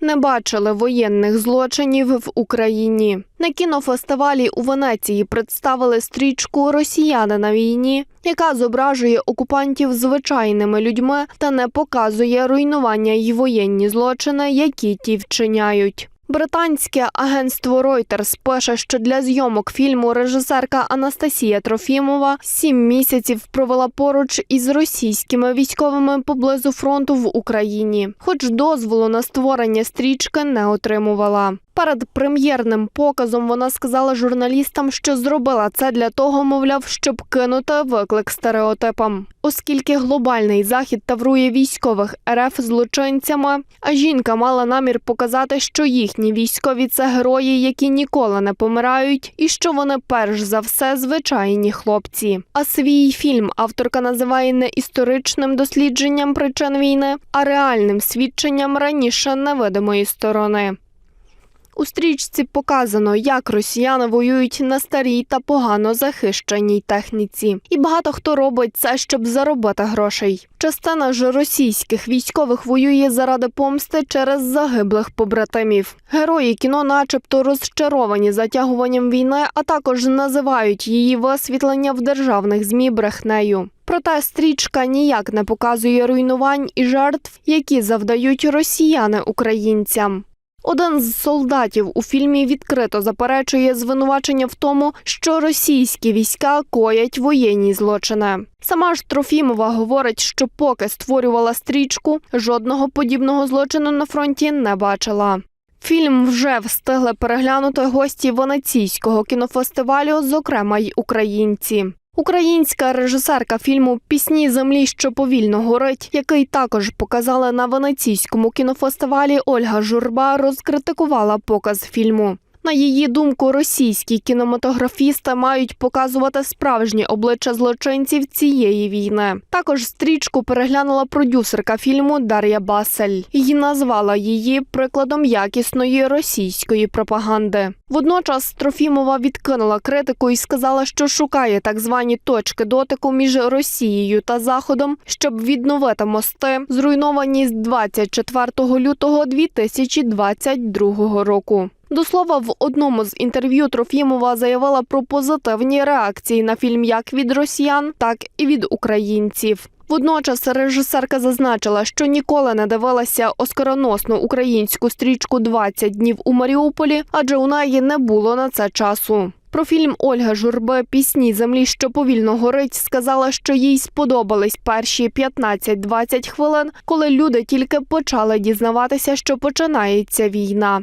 не бачили воєнних злочинів в Україні. На кінофестивалі у Венеції представили стрічку Росіяни на війні, яка зображує окупантів звичайними людьми та не показує руйнування й воєнні злочини, які ті вчиняють. Британське агентство Reuters пише, що для зйомок фільму режисерка Анастасія Трофімова сім місяців провела поруч із російськими військовими поблизу фронту в Україні, хоч дозволу на створення стрічки не отримувала. Перед прем'єрним показом вона сказала журналістам, що зробила це для того, мовляв, щоб кинути виклик стереотипам. Оскільки глобальний захід таврує військових РФ злочинцями, а жінка мала намір показати, що їхні військові це герої, які ніколи не помирають, і що вони перш за все звичайні хлопці. А свій фільм авторка називає не історичним дослідженням причин війни, а реальним свідченням раніше невидимої сторони. У стрічці показано, як росіяни воюють на старій та погано захищеній техніці, і багато хто робить це, щоб заробити грошей. Частина ж російських військових воює заради помсти через загиблих побратимів. Герої кіно, начебто, розчаровані затягуванням війни, а також називають її висвітлення в державних змі брехнею. Проте стрічка ніяк не показує руйнувань і жертв, які завдають росіяни українцям. Один з солдатів у фільмі відкрито заперечує звинувачення в тому, що російські війська коять воєнні злочини. Сама ж Трофімова говорить, що поки створювала стрічку, жодного подібного злочину на фронті не бачила. Фільм вже встигли переглянути гості Венеційського кінофестивалю, зокрема й українці. Українська режисерка фільму Пісні землі, що повільно горить, який також показали на венеційському кінофестивалі. Ольга Журба розкритикувала показ фільму. На її думку, російські кінематографісти мають показувати справжні обличчя злочинців цієї війни. Також стрічку переглянула продюсерка фільму Дар'я Басель і назвала її прикладом якісної російської пропаганди. Водночас Трофімова відкинула критику і сказала, що шукає так звані точки дотику між Росією та Заходом, щоб відновити мости, зруйновані з 24 лютого 2022 року. До слова, в одному з інтерв'ю Трофімова заявила про позитивні реакції на фільм як від росіян, так і від українців. Водночас режисерка зазначила, що ніколи не дивилася оскароносну українську стрічку «20 днів у Маріуполі, адже у неї не було на це часу. Про фільм Ольга Журби Пісні землі, що повільно горить, сказала, що їй сподобались перші 15-20 хвилин, коли люди тільки почали дізнаватися, що починається війна.